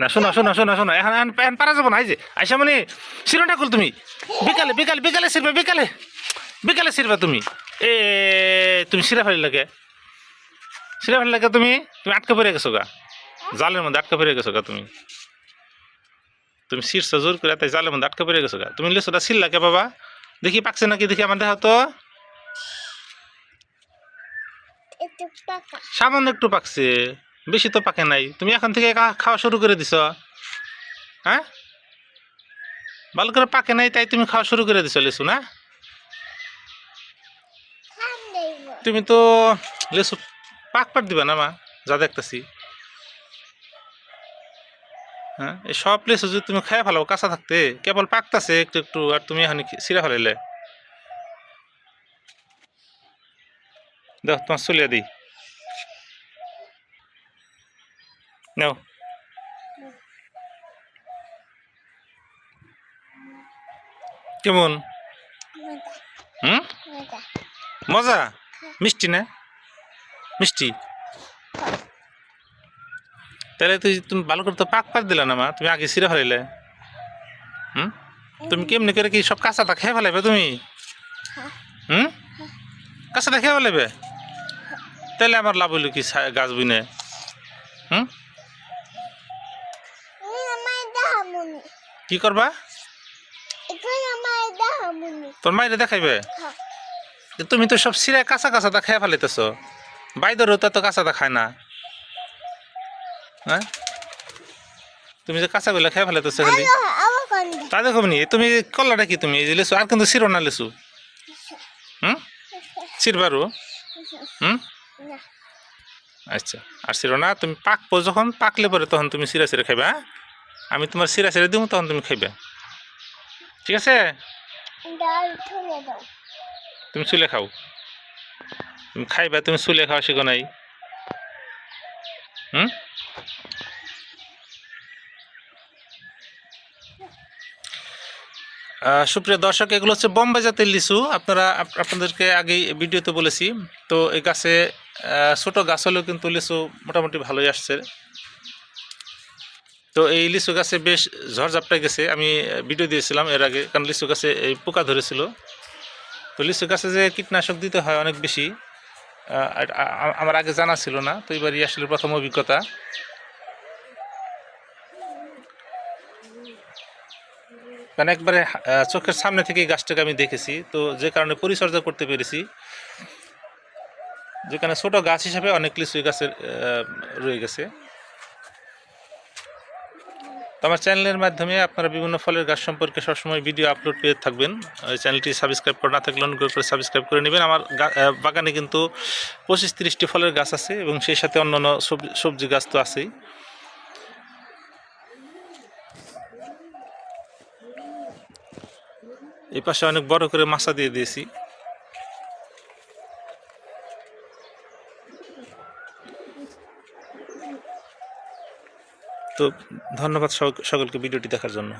না শোনো শোনো শোনো শোনো এখন এখন পারা যাব না এই যে আইসা মানে শিরোটা খুল তুমি। বিকালে বিকালে বিকালে শিরবে বিকালে বিকালে শিরবে তুমি। এ তুমি শিরা ফেলি লাগে। শিরা ফেলি লাগে তুমি তুমি আটকে পড়ে গেছো গা। জালের মধ্যে আটকে পড়ে গেছো গা তুমি। তুমি শীর্ষ জোর করে তাই জালের মধ্যে আটকে পড়ে গেছো গা। তুমি লেসোটা শিল লাগে বাবা। দেখি পাকছে নাকি দেখি আমার দেখা তো। সামান্য একটু পাকছে। বেশি তো পাকে নাই। তুমি এখন থেকে খাওয়া শুরু করে দিছ। হ্যাঁ? ভালো করে পাকে নাই, তাই তুমি খাওয়া শুরু করে দিছ লেসু, না? তুমি তো লেসু পাক পাট দিবা না মা, যা দেখতেছি। হ্যাঁ? এই সব লেসু যদি তুমি খাই ফেলাও, কাঁচা থাকতে, কেবল পাকতাছে একটু একটু, আর তুমি এখন সিরা ফেলাইলে? দেখ, তোমার চলিয়া দিই নাও। কেমন? হুম? মজা? মিষ্টি না? মিষ্টি? তাহলে তুই তুমি ভালো করে তো পাক পাক দিলা না মা, তুমি আগে সিরা ফেলাইলে। হুম? তুমি কেমনি করে কি সব কাঁচাটা খেয়ে ফেলাইবে তুমি? হুম? কাঁচাটা খেয়ে ফেলাইবে? তাহলে আমার লাভ হইল কি গাছ বুনে হুম তুমি আমার দাহামুনি কি করবা? তোর মাইরে দেখাইবে? হ্যাঁ। তুমি তো সব সিরা কাঁচা কাঁচাটা খেয়ে ফেলাইতেছ। বাইদেরও তো কাঁচাটা খায় না। হ্যাঁ? তুমি যে কাঁচাগুলো খেয়ে ফেলাইতেছ খালি। তা দেখো নি তুমি কল্লাটা কি তুমি? লেসু আর কিন্তু সিরো না লেসু। হুম? সিরবারু হুম? আচ্ছা আর সিরো না তুমি পাকবো যখন পাকলে পরে তখন তুমি সিরা সিরে খাইবে হ্যাঁ? আমি তোমার সিরা সিরে দিব তখন তুমি খাইবে। ঠিক আছে? তুমি চুলে খাও। তুমি খাইবা তুমি চুলে খাওয়া শিখো নাই। হুম? সুপ্রিয় দর্শক এগুলো হচ্ছে বোম্বে জাতের লিচু। আপনারা আপনাদেরকে আগেই ভিডিওতে বলেছি। তো এই গাছে ছোট গাছ হলেও কিন্তু লিচু মোটামুটি ভালোই আসছে। তো এই লিচু গাছে বেশ ঝড়ঝাপটাই গেছে। আমি ভিডিও দিয়েছিলাম এর আগে, কারণ লিচু গাছে এই পোকা ধরেছিল। তো লিচু গাছে যে কীটনাশক দিতে হয় অনেক বেশি আমার আগে জানা ছিল না, তো এবারই আসলে প্রথম অভিজ্ঞতা। মানে একবারে চোখের সামনে থেকে গাছটাকে আমি দেখেছি। তো যে কারণে পরিচর্যা করতে পেরেছি। যেখানে ছোট গাছ হিসাবে অনেক লিচু গাছের রয়ে গেছে। আমার চ্যানেলের মাধ্যমে আপনারা বিভিন্ন ফলের গাছ সম্পর্কে সবসময় ভিডিও আপলোড পেয়ে থাকবেন। চ্যানেলটি সাবস্ক্রাইব করে না থাকলে অনুগ্রহ করে সাবস্ক্রাইব করে নেবেন। আমার বাগানে কিন্তু পঁচিশ তিরিশটি ফলের গাছ আছে এবং সেই সাথে অন্যান্য সবজি সবজি গাছ তো আছেই। এই পাশে অনেক বড় করে মাছা দিয়ে দিয়েছি। তো ধন্যবাদ সক- সকলকে ভিডিওটি দেখার জন্য।